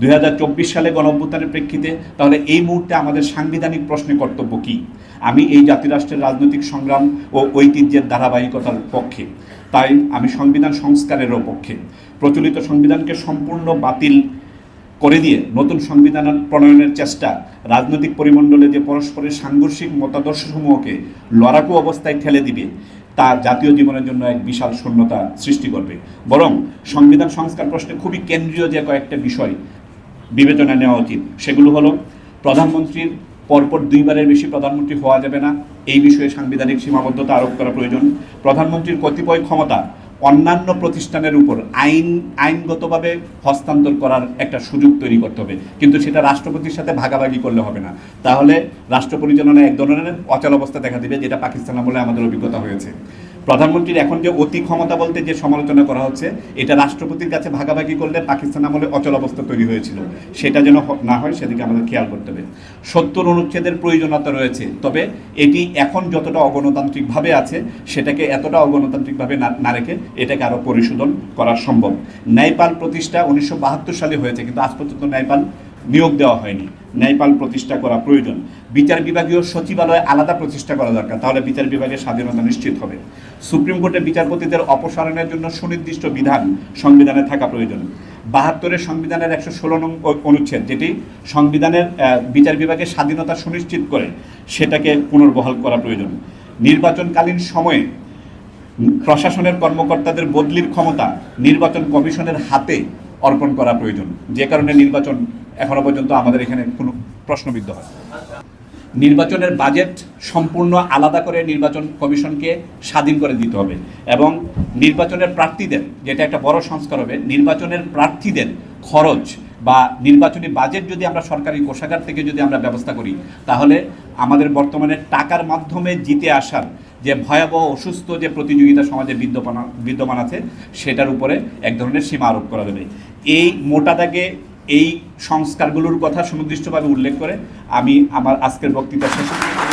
দুই হাজার চব্বিশ সালে গণঅভ্যুত্থানের প্রেক্ষিতে, তাহলে এই মুহূর্তে আমাদের সাংবিধানিক প্রশ্নে কর্তব্য কী? আমি এই জাতিরাষ্ট্রের রাজনৈতিক সংগ্রাম ও ঐতিহ্যের ধারাবাহিকতার পক্ষে, তাই আমি সংবিধান সংস্কারেরও পক্ষে, প্রচলিত সংবিধানকে সম্পূর্ণ বাতিল করে দিয়ে নতুন সংবিধান প্রণয়নের চেষ্টা, রাজনৈতিক পরিমণ্ডলে যে পরস্পরের সাংঘর্ষিক মতাদর্শসমূহকে লড়াকু অবস্থায় ঠেলে দিবে, তা জাতীয় জীবনের জন্য এক বিশাল শূন্যতা সৃষ্টি করবে। বরং সংবিধান সংস্কার প্রশ্নে খুবই কেন্দ্রীয় যে কয়েকটা বিষয় বিবেচনায় নেওয়া উচিত। সেগুলো হলো, প্রধানমন্ত্রীর পরপর দুইবারের বেশি প্রধানমন্ত্রী হওয়া যাবে না, এই বিষয়ে সাংবিধানিক সীমাবদ্ধতা আরোপ করা প্রয়োজন। প্রধানমন্ত্রীর কতিপয় ক্ষমতা অন্যান্য প্রতিষ্ঠানের উপর আইন, আইনগতভাবে হস্তান্তর করার একটা সুযোগ তৈরি করতে হবে। কিন্তু সেটা রাষ্ট্রপতির সাথে ভাগাভাগি করলে হবে না। তাহলে রাষ্ট্র পরিচালনায় এক ধরনের অচল অবস্থা দেখা দিবে, যেটা পাকিস্তান আমলে আমাদের অভিজ্ঞতা হয়েছে। প্রধানমন্ত্রীর এখন যে অতি ক্ষমতা বলতে যে সমালোচনা করা হচ্ছে, এটা রাষ্ট্রপতির কাছে ভাগাভাগি করলে পাকিস্তান আমলে অচল অবস্থা তৈরি হয়েছিল। সেটা যেন না হয়, সেদিকে আমাদের খেয়াল করতে হবে। সত্তর অনুচ্ছেদের প্রয়োজনীয়তা রয়েছে, তবে এটি এখন যতটা অগণতান্ত্রিকভাবে আছে, সেটাকে এতটা অগণতান্ত্রিকভাবে না রেখে এটাকে আরও পরিশোধন করা সম্ভব। ন্যায়পাল প্রতিষ্ঠা উনিশশো বাহাত্তর সালে হয়েছে, কিন্তু আজ পর্যন্ত ন্যায়পাল নিয়োগ দেওয়া হয়নি। ন্যায়পাল প্রতিষ্ঠা করা প্রয়োজন। বিচার বিভাগীয় সচিবালয় আলাদা প্রতিষ্ঠা করা দরকার, তাহলে বিচার বিভাগের স্বাধীনতা নিশ্চিত হবে। সুপ্রিম কোর্টে বিচারপতিদের অপসারণের জন্য সুনির্দিষ্ট বিধান সংবিধানে থাকা প্রয়োজন। বাহাত্তরের সংবিধানের একশো ষোলো নং অনুচ্ছেদ, যেটি সংবিধানের বিচার বিভাগের স্বাধীনতা সুনিশ্চিত করে, সেটাকে পুনর্বহাল করা প্রয়োজন। নির্বাচনকালীন সময়ে প্রশাসনের কর্মকর্তাদের বদলির ক্ষমতা নির্বাচন কমিশনের হাতে অর্পণ করা প্রয়োজন। যে কারণে নির্বাচন এখনও পর্যন্ত আমাদের এখানে কোনো প্রশ্নবিদ্ধ হয় নির্বাচনের বাজেট সম্পূর্ণ আলাদা করে নির্বাচন কমিশনকে স্বাধীন করে দিতে হবে এবং নির্বাচনের প্রার্থীদের, যেটা একটা বড় সংস্কার হবে, নির্বাচনের প্রার্থীদের খরচ বা নির্বাচনী বাজেট যদি আমরা সরকারি কোষাগার থেকে যদি আমরা ব্যবস্থা করি, তাহলে আমাদের বর্তমানে টাকার মাধ্যমে জিতে আসার যে ভয়াবহ অসুস্থ যে প্রতিযোগিতা সমাজে বিদ্যমান বিদ্যমান আছে, সেটার উপরে এক ধরনের সীমা আরোপ করা যাবে এই মোটা দাগে এই সংস্কারগুলোর কথা সুনির্দিষ্টভাবে উল্লেখ করে আমি আমার আজকের বক্তৃতা শেষে